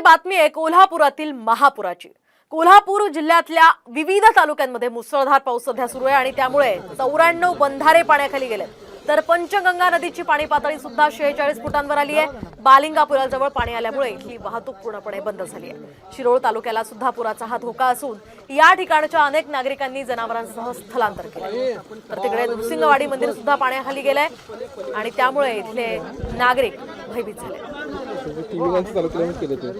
मध्ये बातमी आहे कोल्हापुरातील महापुराची. कोल्हापूर जिल्ह्यातल्या विविध तालुक्यांमध्ये मुसळधार पाऊस सध्या सुरू आहे आणि त्यामुळे चौऱ्याण्णव बंधारे पाण्याखाली गेले तर पंचगंगा नदीची पाणी पातळी सुद्धा शेहेचाळीस फुटांवर आली आहे. बालिंगा पाणी आल्यामुळे इथली वाहतूक पूर्णपणे बंद झाली आहे. शिरोळ तालुक्याला सुद्धा पुराचा हा धोका असून या ठिकाणच्या अनेक नागरिकांनी जनावरांसह स्थलांतर केले तर तिकडे नृसिंहवाडी मंदिर सुद्धा पाण्याखाली गेलंय आणि त्यामुळे इथले नागरिक भयभीत झाले. तिन्ही माणसं चालू केलं ते.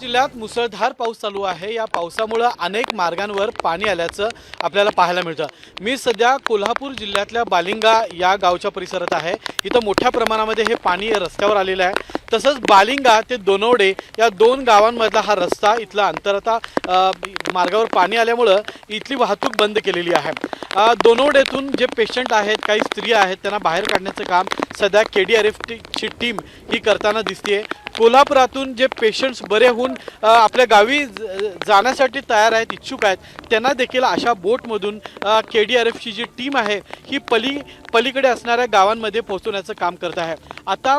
जिल्ह्यात मुसळधार पाऊस चालू आहे. या पावसामुळं अनेक मार्गांवर पाणी आल्याचं आपल्याला पाहायला मिळतं. मी सध्या कोल्हापूर जिल्ह्यातल्या बालिंगा या गावच्या परिसरात आहे. इथं मोठ्या प्रमाणामध्ये हे पाणी रस्त्यावर आलेलं आहे. तसंच बालिंगा ते दोनवडे या दोन गावांमधला हा रस्ता इथला अंतर आता मार्गावर पाणी आल्यामुळं इथली वाहतूक बंद केलेली आहे. दोनवडेतून जे पेशंट आहेत काही स्त्रिया आहेत त्यांना बाहेर काढण्याचं काम सध्या के डी आर एफची टीम ही करताना दिसते कोल्हापुरातून जे पेशंट्स बरे होऊन आपल्या गावी ज- जाण्यासाठी तयार आहेत इच्छुक आहेत त्यांना देखील अशा बोटमधून के डी आर एफची जी टीम आहे ही पली पलीकडे असणाऱ्या गावांमध्ये पोहोचवण्याचं काम करत आहे. आता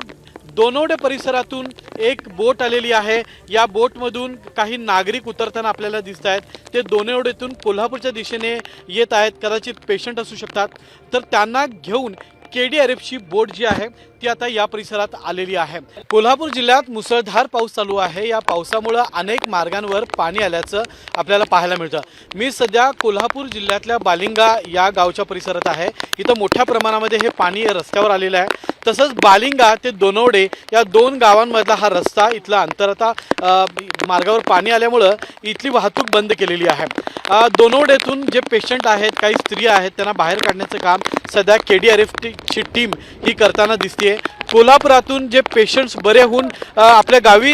दोनवडे परिसरातून एक बोट आलेली आहे. या बोटमधून काही नागरिक उतरताना आपल्याला दिसत आहेत. ते दोनवडेतून कोल्हापूरच्या दिशेने येत आहेत. कदाचित पेशंट असू शकतात. तर त्यांना घेऊन के डी आर एफची बोट जी आहे ती आता या परिसरात आलेली आहे. कोल्हापूर जिल्ह्यात मुसळधार पाऊस चालू आहे. या पावसामुळं अनेक मार्गांवर पाणी आल्याचं आपल्याला पाहायला मिळतं. मी सध्या कोल्हापूर जिल्ह्यातल्या बालिंगा या गावच्या परिसरात आहे. इथं मोठ्या प्रमाणामध्ये हे पाणी रस्त्यावर आलेलं आहे. तसंच बालिंगा ते दोनवडे या दोन गावांमधला हा रस्ता इथला अंतर आता मार्गावर पाणी आल्यामुळं इथली वाहतूक बंद केलेली आहे. दोनवडेतून जे पेशंट आहेत काही स्त्रिया आहेत त्यांना बाहेर काढण्याचं काम सध्या के डी आर एफची टीम ही करताना दिसते कोल्हापुरातून जे पेशंट्स बरे होऊन आपल्या गावी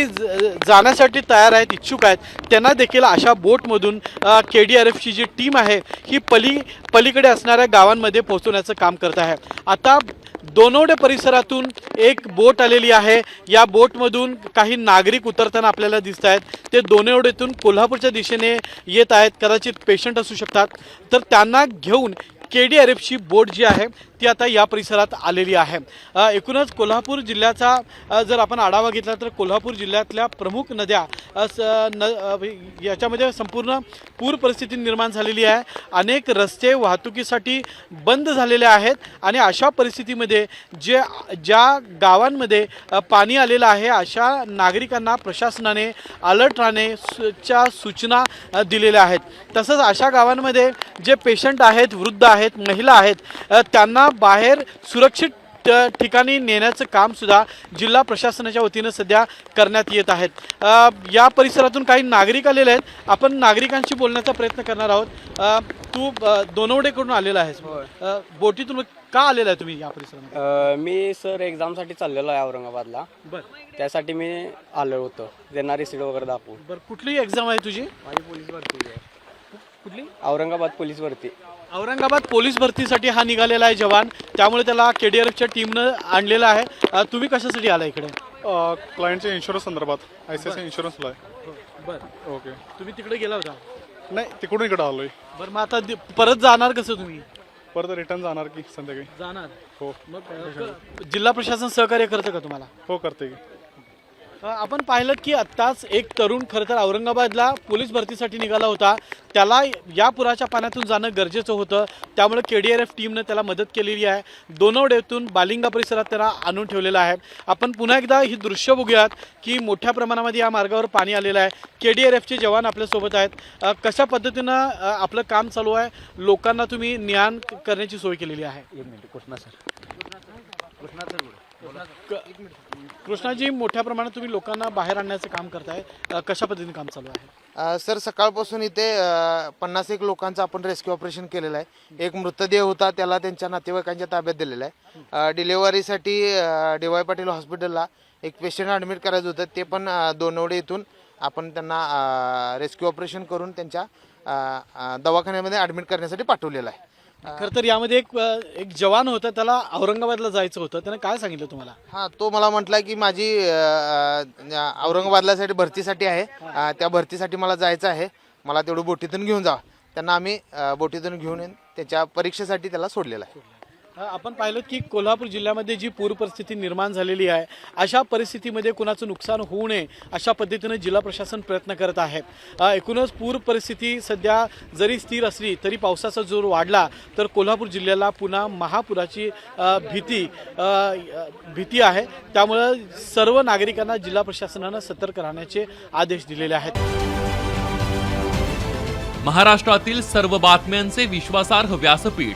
जाण्यासाठी तयार आहेत इच्छुक आहेत त्यांना देखील अशा बोटमधून के डी आर एफची जी टीम आहे ही पली पलीकडे असणाऱ्या गावांमध्ये पोहोचवण्याचं काम करत आहे. आता दोनवडे परिसरातून एक बोट आलेली आहे. या बोटमधून काही नागरिक उतरताना आपल्याला दिसत आहेत. ते दोनवडेतून कोल्हापूरच्या दिशेने येत आहेत. कदाचित पेशंट असू शकतात. तर त्यांना घेऊन के डी आर एफची बोट जी आहे ती आता या परिसरात आलेली आहे. एकूणच कोल्हापूर जिल्ह्याचा जर आपण आढावा घेतला तर कोल्हापूर जिल्ह्यातल्या प्रमुख नद्या स न याच्यामध्ये संपूर्ण पूर परिस्थिती निर्माण झालेली आहे. अनेक रस्ते वाहतुकीसाठी बंद झालेले आहेत आणि अशा परिस्थितीमध्ये जे ज्या गावांमध्ये पाणी आलेलं आहे अशा नागरिकांना प्रशासनाने अलर्ट च्या सूचना दिलेल्या आहेत. तसंच अशा गावांमध्ये जे पेशंट आहेत वृद्ध आहेत महिला आहेत त्यांना त्यांना बाहेर सुरक्षित ठिकाणी नेण्याचं काम सुद्धा जिल्हा प्रशासनाच्या वतीनं सध्या करण्यात येत आहेत. या परिसरातून काही नागरिक आलेले आहेत. आपण नागरिकांशी बोलण्याचा प्रयत्न करणार आहोत. तू दोनवडेकडून आलेला आहेस. बोटीतून का आलेला आहे तुम्ही या परिसरामध्ये? अ, मी सर एक्झामसाठी चाललेलो आहे औरंगाबादला. बरं. त्यासाठी मी आलो होतो. त्यांना रिसिट वगैरे दाखवून बरं कुठली एक्झाम आहे तुझी? माझी पोलीस भरती आहे. कुठली? औरंगाबाद पोलीस भरती. औरंगाबाद पोलीस भरतीसाठी हा निघालेला आहे जवान. त्यामुळे त्याला के डी आर एफच्या टीमनं आणलेला आहे. अ, तुम्ही कशासाठी आला इकडे? क्लायंटच्या इन्शुरन्स संदर्भात. आय सी आय सी इन्शुरन्सला आहे. बरं. ओके. तुम्ही तिकडे गेला होता? नाही तिकडून इकडे आलोय. बरं मग आता दि- परत जाणार कसं तुम्ही? परत रिटर्न जाणार की संध्याकाळी? जाणार. हो. मग अ, जिल्हा प्रशासन सहकार्य करतं का तुम्हाला? हो करते की. आपण पाहिलं की आत्ताच एक तरुण खरं तर औरंगाबादला पोलीस भरतीसाठी निघाला होता. त्याला या पुराच्या पाण्यातून जाणं गरजेचं होतं. त्यामुळे के डी आर एफ टीमनं त्याला मदत केलेली आहे. दोनवडेतून बालिंगा परिसरात त्याला आणून ठेवलेलं आहे. आपण पुन्हा एकदा ही दृश्य बघूयात की मोठ्या प्रमाणामध्ये या मार्गावर पाणी आलेलं आहे. के डी आर एफचे जवान आपल्यासोबत आहेत. कशा पद्धतीनं आपलं काम चालू आहे? लोकांना तुम्ही ज्ञान करण्याची सोय केलेली आहे. क- कृष्णाजी मोठ्या प्रमाणात तुम्ही लोकांना बाहेर आणण्याचं काम करताय. अ, कशा पद्धतीने काम चालू आहे? अ, सर सकाळपासून इथे अ, पन्नास एक लोकांचं आपण रेस्क्यू ऑपरेशन केलेलं आहे. एक मृतदेह होता त्याला त्यांच्या नातेवाईकांच्या ताब्यात दिलेला आहे. डिलेवरीसाठी डी वाय पाटील हॉस्पिटलला एक पेशंट ॲडमिट करायचं होतं. ते पण अ, दोनवडे इथून आपण त्यांना रेस्क्यू ऑपरेशन करून त्यांच्या अ, अ, दवाखान्यामध्ये ॲडमिट करण्यासाठी पाठवलेलं आहे. खरं तर यामध्ये एक एक जवान होता त्याला औरंगाबादला जायचं होतं. त्यानं काय सांगितलं तुम्हाला? हा तो मला म्हटला की माझी अ, औरंगाबादला भरतीसाठी आहे. अ, त्या भरतीसाठी मला जायचं आहे. मला तेवढं बोटीतून घेऊन जा. त्यांना आम्ही अ, बोटीतून घेऊन येऊन त्याच्या परीक्षेसाठी त्याला सोडलेलं आहे. आपण पाहिलं की कोल्हापूर जिल्ह्यामध्ये जी पूर परिस्थिती निर्माण झालेली आहे अशा परिस्थितीमध्ये कुणाचं नुकसान होऊ नये अशा पद्धतीनं जिल्हा प्रशासन प्रयत्न करत आहे. एकूणच पूर परिस्थिती सध्या जरी स्थिर असली तरी पावसाचा जोर वाढला तर कोल्हापूर जिल्ह्याला पुन्हा महापुराची भीती भीती आहे. त्यामुळं सर्व नागरिकांना जिल्हा प्रशासनानं सतर्क राहण्याचे आदेश दिलेले आहेत. महाराष्ट्रातील सर्व बातम्यांचे विश्वासार्ह व्यासपीठ